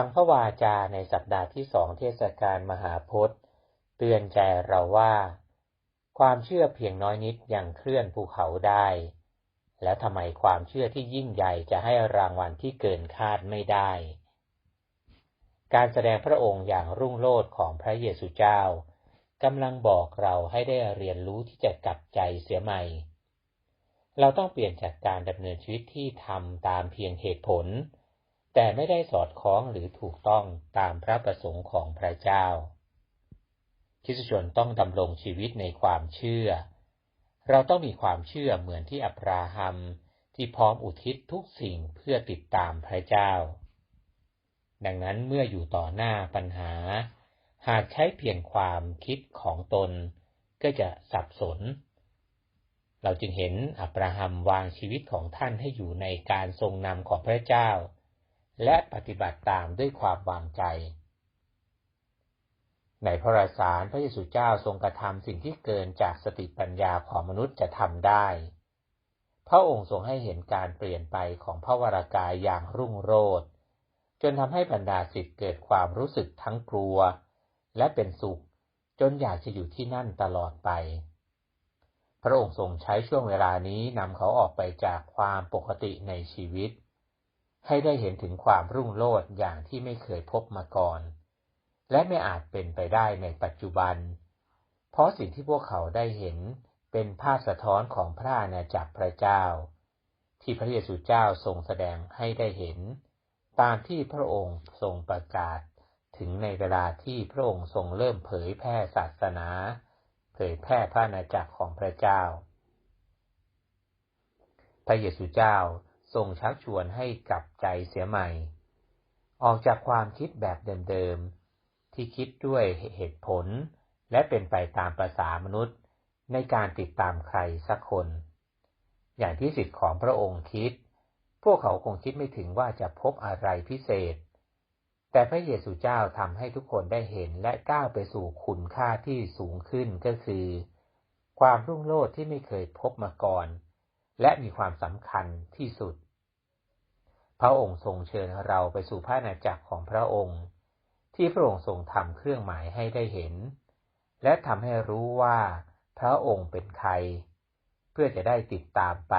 ฟังพระวาจาในสัปดาห์ที่สองเทศกาลมหาพจน์ เตือนใจเราว่า ความเชื่อเพียงน้อยนิดยังเคลื่อนภูเขาได้ แล้วทำไมความเชื่อที่ยิ่งใหญ่จะให้รางวัลที่เกินคาดไม่ได้ การแสดงพระองค์อย่างรุ่งโรจน์ของพระเยซูเจ้ากำลังบอกเราให้ได้เรียนรู้ที่จะกลับใจเสียใหม่ เราต้องเปลี่ยนจากการดำเนินชีวิตที่ทำตามเพียงเหตุผล แต่ไม่ได้สอดคล้องหรือถูกต้องตามพระประสงค์ของพระเจ้าคริสชนต้องดำรงชีวิตในความเชื่อ เราต้องมีความเชื่อเหมือนที่อับราฮัมที่พร้อมอุทิศทุกสิ่งเพื่อติดตามพระเจ้า ดังนั้นเมื่ออยู่ต่อหน้าปัญหา หากใช้เพียงความคิดของตน ก็จะสับสน เราจึงเห็นอับราฮัมวางชีวิตของท่านให้อยู่ในการทรงนำของพระเจ้า และปฏิบัติตามด้วยความวางใจ ในพระราสารพระเยซูเจ้าทรงกระทำสิ่งที่เกินจากสติปัญญาของมนุษย์จะทำได้ พระองค์ทรงให้เห็นการเปลี่ยนไปของพระวรากายอย่างรุ่งโรจน์จนทำให้บรรดาศิษย์เกิดความรู้สึกทั้งกลัว และเป็นสุขจนอยากจะอยู่ที่นั่นตลอดไป พระองค์ทรงใช้ช่วงเวลานี้นำเขาออกไปจากความปกติในชีวิต ให้ได้เห็นถึงความรุ่งโรจน์อย่างที่ไม่เคยพบมาก่อน และไม่อาจเป็นไปได้ในปัจจุบัน เพราะสิ่งที่พวกเขาได้เห็นเป็นภาพสะท้อนของพระอาณาจักรพระเจ้า ที่พระเยซูเจ้าทรงแสดงให้ได้เห็น ตามที่พระองค์ทรงประกาศ ถึงในเวลาที่พระองค์ทรงเริ่มเผยแพร่ศาสนา เผยแพร่พระนาจักรของพระเจ้า พระเยซูเจ้า ทรงชักชวนให้กลับใจเสียใหม่ ออกจากความคิดแบบเดิมๆ ที่คิดด้วยเหตุผล และเป็นไปตามประษามนุษย์ ในการติดตามใครสักคน อย่างที่สิทธิ์ของพระองค์คิด พวกเขาคงคิดไม่ถึงว่าจะพบอะไรพิเศษ แต่พระเยซูเจ้าทำให้ทุกคนได้เห็นและก้าวไปสู่คุณค่าที่สูงขึ้นก็คือ ความรุ่งโรจน์ที่ไม่เคยพบมาก่อนและมีความสำคัญที่สุด พระองค์ทรงเชิญเราไปสู่พระนาจักรของพระองค์ ที่พระองค์ทรงทำเครื่องหมายให้ได้เห็น และทำให้รู้ว่าพระองค์เป็นใคร เพื่อจะได้ติดตามไป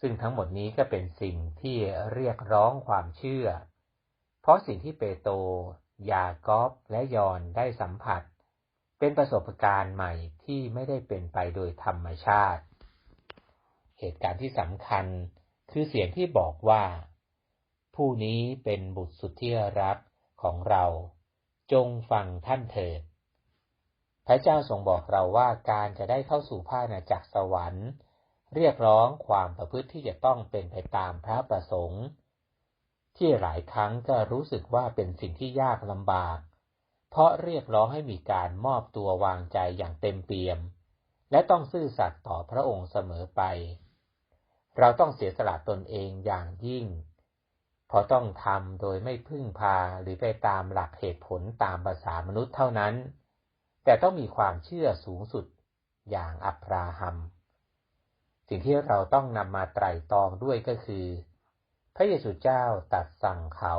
ซึ่งทั้งหมดนี้ก็เป็นสิ่งที่เรียกร้องความเชื่อ เพราะสิ่งที่เปโตรยากอบและยอนได้สัมผัส เป็นประสบการณ์ใหม่ที่ไม่ได้เป็นไปโดยธรรมชาติ เหตุการณ์ที่สำคัญ คือเสียงที่บอกว่า ผู้นี้เป็นบุตรสุดที่รักของเรา จงฟังท่านเถิด พระเจ้าทรงบอกเราว่าการจะได้เข้าสู่ผ้านาจักรสวรรค์ เรียกร้องความประพฤติที่จะต้องเป็นไปตามพระประสงค์ ที่หลายครั้งก็รู้สึกว่าเป็นสิ่งที่ยากลำบาก เพราะเรียกร้องให้มีการมอบตัววางใจอย่างเต็มเปี่ยม และต้องซื่อสัตย์ต่อพระองค์เสมอไป เราต้องเสียสละตนเองอย่างยิ่ง เพราะต้องทำโดยไม่พึ่งพาหรือไปตามหลักเหตุผลตามภาษามนุษย์เท่านั้น แต่ต้องมีความเชื่อสูงสุดอย่างอับราฮัม สิ่งที่เราต้องนำมาไตร่ตรองด้วยก็คือ พระเยซูเจ้าตัดสั่งเขา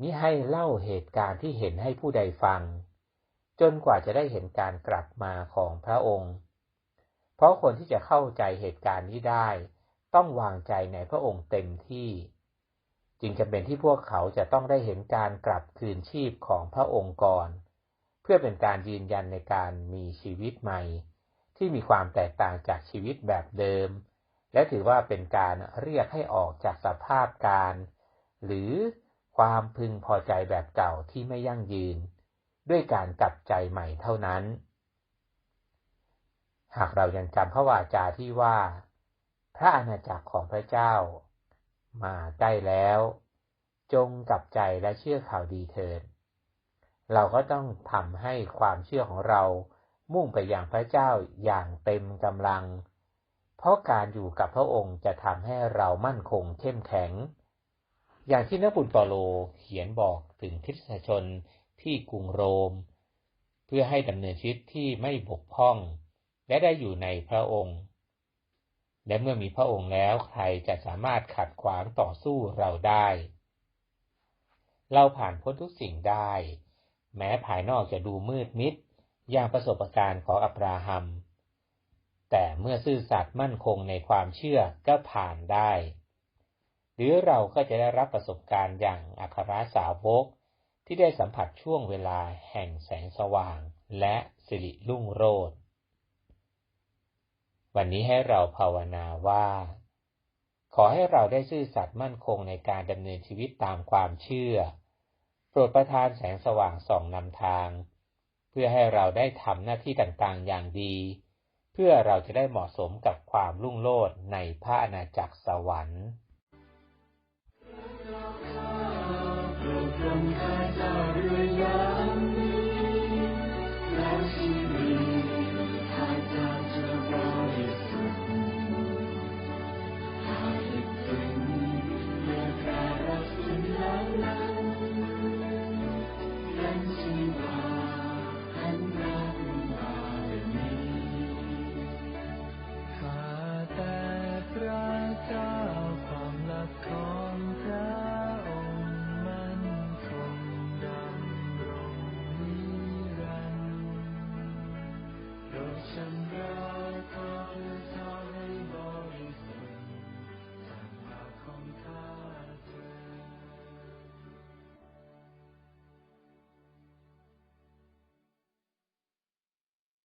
มิให้เล่าเหตุการณ์ที่เห็นให้ผู้ใดฟัง จนกว่าจะได้เห็นการกลับมาของพระองค์ เพราะคนที่จะเข้าใจเหตุการณ์นี้ได้ ต้องวางใจในพระองค์เต็มที่ จึงจะเป็นที่พวกเขาจะต้องได้เห็นการกลับคืนชีพของพระองค์ก่อน เพื่อเป็นการยืนยันในการมีชีวิตใหม่ ที่มีความแตกต่างจากชีวิตแบบเดิม และถือว่าเป็นการเรียกให้ออกจากสภาพการ หรือความพึงพอใจแบบเก่าที่ไม่ยั่งยืน ด้วยการกลับใจใหม่เท่านั้น หากเรายังจำพระวาจาที่ว่า พระอาณาจักรของพระเจ้า มาใกล้แล้ว จงกลับใจและเชื่อข่าวดีเถิดเราก็ต้องทำให้ความเชื่อของเรามุ่งไปอย่างพระเจ้าอย่างเต็มกำลัง เพราะการอยู่กับพระองค์จะทำให้เรามั่นคงเข้มแข็ง อย่างที่นักบุญเปโลเขียนบอกถึงคริสตชนที่กรุงโรม เพื่อให้ดำเนินชีวิตที่ไม่บกพร่อง และได้อยู่ในพระองค์ และเมื่อมีพระองค์แล้วใครจะสามารถขัดขวางต่อสู้เราได้ เราผ่านพ้นทุกสิ่งได้ แม้ภายนอกจะดูมืดมิด อย่างประสบการณ์ของอับราฮัม แต่เมื่อซื่อสัตย์มั่นคงในความเชื่อก็ผ่านได้ หรือเราก็จะได้รับประสบการณ์อย่างอัครสาวกที่ได้สัมผัสช่วงเวลาแห่งแสงสว่างและสิริรุ่งโรจน์ วันนี้ให้เราภาวนาว่า ขอให้เราได้ซื่อสัตย์มั่นคงในการดำเนินชีวิตตามความเชื่อ โปรดประทานแสงสว่างส่องนำทาง เพื่อให้เราได้ทำหน้าที่ต่างๆอย่างดี เพื่อเราจะได้เหมาะสมกับความรุ่งโรจน์ในพระอาณาจักรสวรรค์